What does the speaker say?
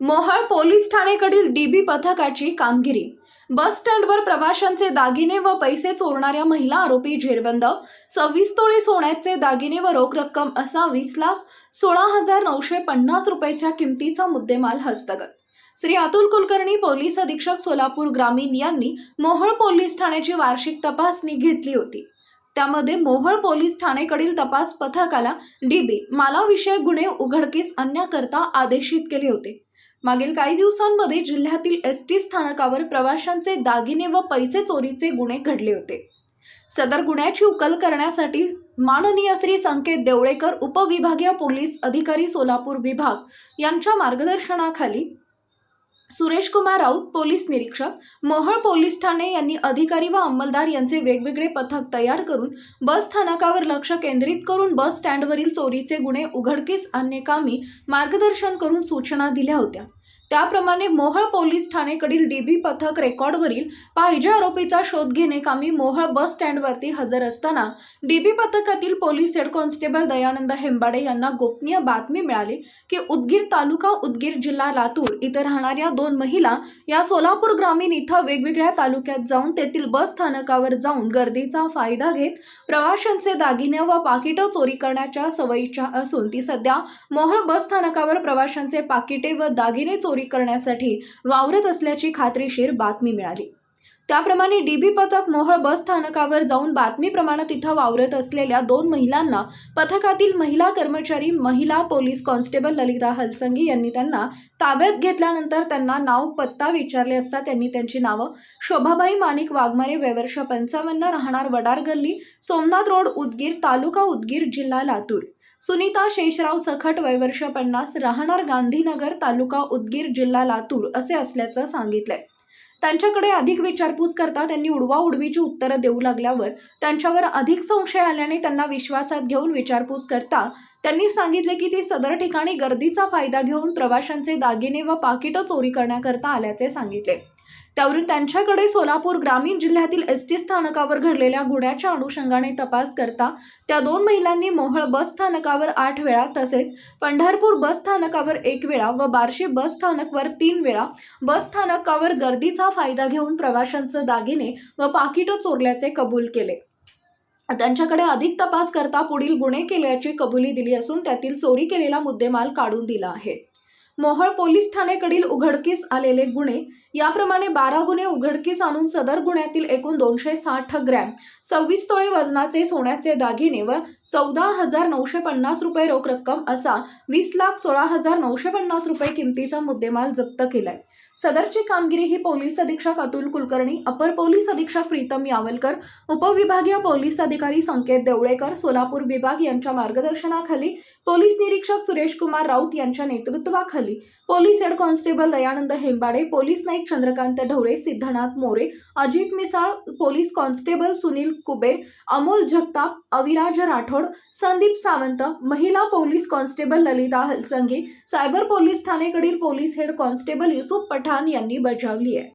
मोहाळ police ठाणेकडील dB पथकाची कामगिरी. बस स्टँडवर प्रवाशांचे दागिने व पैसे चोरणाऱ्या महिला आरोपी जेरबंद. सव्वीस तोळे सोन्याचे दागिने व रोख रक्कम असा वीस लाख सोळा हजार नऊशे पन्नास रुपयाच्या किमतीचा मुद्देमाल हस्तगत. श्री अतुल कुलकर्णी पोलीस अधीक्षक सोलापूर ग्रामीण यांनी मोहोळ पोलीस ठाण्याची वार्षिक तपासणी घेतली होती. त्यामध्ये मोहोळ पोलीस ठाणेकडील तपास पथकाला डीबी मालाविषयक गुन्हे उघडकीस आणण्याकरता आदेशित केले होते. मागील काही दिवसांमध्ये जिल्ह्यातील एस टी स्थानकावर प्रवाशांचे दागिने व पैसे चोरीचे गुन्हे घडले होते. सदर गुन्ह्याची उकल करण्यासाठी माननीय श्री संकेत देवळेकर उपविभागीय पोलीस अधिकारी सोलापूर विभाग यांच्या मार्गदर्शनाखाली सुरेश कुमार राऊत पोलीस निरीक्षक मोहळ पोलीस ठाणे यांनी अधिकारी व अंमलदार यांचे वेगवेगळे पथक तयार करून बस स्थानकावर लक्ष केंद्रित करून बस स्टँडवरील चोरीचे गुन्हे उघडकीस कामी मार्गदर्शन करून सूचना दिल्या होत्या. त्याप्रमाणे मोहळ पोलीस ठाणेकडील डीबी पथक रेकॉर्डवरील पाहिजे आरोपीचा शोध घेणे कामी मोहळ बस स्टँडवरती हजर असताना डीबी पथकातील police head constable Dayanand Hembade यांना गोपनीय बातमी मिळाली की उदगीर तालुका उदगीर जिल्हा लातूर इथे राहणाऱ्या दोन महिला या सोलापूर ग्रामीण इथं वेगवेगळ्या तालुक्यात जाऊन तेथील बस स्थानकावर जाऊन गर्दीचा फायदा घेत प्रवाशांचे दागिने व पाकिटं चोरी करण्याच्या सवयीच्या असून ती सध्या मोहळ बस स्थानकावर प्रवाशांचे पाकिटे व दागिने चोरी करण्यासाठी वावरत असल्याची खात्रीशीर बातमी मिळाली. त्याप्रमाणे डीबी पथक मोहळ बस स्थानकावर जाऊन बातमीप्रमाणे तिथं वावरत असलेल्या दोन महिलांना पथकातील महिला कर्मचारी महिला पोलीस कॉन्स्टेबल ललिता हलसंगी यांनी त्यांना ताब्यात घेतल्यानंतर त्यांना नाव पत्ता विचारले असता त्यांनी त्यांची नावं शोभाबाई माणिक वाघमारे वेवर्ष पंचावन्न राहणार वडार गल्ली सोमनाथ रोड उदगीर तालुका उदगीर जिल्हा लातूर. सुनीता शेषराव सखट वयवर्ष पन्नास राहणार गांधीनगर तालुका उदगीर जिल्हा लातूर असे असल्याचं सांगितलंय. त्यांच्याकडे अधिक विचारपूस करता त्यांनी उडवा उडवीची उत्तरं देऊ लागल्यावर त्यांच्यावर अधिक संशय आल्याने त्यांना विश्वासात घेऊन विचारपूस करता त्यांनी सांगितले की ते सदर ठिकाणी गर्दीचा फायदा घेऊन प्रवाशांचे दागिने व पाकिटं चोरी करण्याकरता आल्याचे सांगितले. त्यावरून त्यांच्याकडे सोलापूर ग्रामीण जिल्ह्यातील एस टी स्थानकावर घडलेल्या गुन्ह्याच्या अनुषंगाने तपास करता त्या दोन महिलांनी मोहळ बस स्थानकावर आठ वेळा तसेच पंढरपूर बस स्थानकावर एक वेळा व बार्शी बस स्थानकवर तीन वेळा बस स्थानकावर गर्दीचा फायदा घेऊन प्रवाशांचं दागिने व पाकिटं चोरल्याचे कबूल केले. त्यांच्याकडे अधिक तपास करता पुढील गुन्हे केल्याची कबुली दिली असून त्यातील चोरी केलेला मुद्देमाल काढून दिला आहे. मोहोळ पोलीस ठाणेकडील उघडकीस आलेले गुन्हे. याप्रमाणे बारा गुन्हे उघडकीस आणून सदर गुन्ह्यातील एकूण दोनशे साठ ग्रॅम सव्वीस तोळे वजनाचे सोन्याचे दागिने व चौदा हजार नऊशे पन्नास रुपये रोख रक्कम असा वीस लाख सोळा हजार नऊशे पन्नास रुपये किमतीचा मुद्देमाल जप्त केलाय. सदरची कामगिरी ही पोलीस अधीक्षक अतुल कुलकर्णी अपर पोलीस अधीक्षक प्रीतम यावलकर उपविभागीय पोलीस अधिकारी संकेत देवळेकर सोलापूर विभाग यांच्या मार्गदर्शनाखाली पोलीस निरीक्षक सुरेश कुमार राऊत यांच्या नेतृत्वाखाली police head constable Dayanand Hembade police Naik Chandrakant Dhawale Siddhanath More Ajit Misal police constable Sunil Kuber Amol Jagtap Aviraj Rathod Rathod Sandeep Sawant महिला police constable Lalita Halsangi cyber police ठाणेकडील police head constable Yusuf Pathan यांनी बजावली आहे.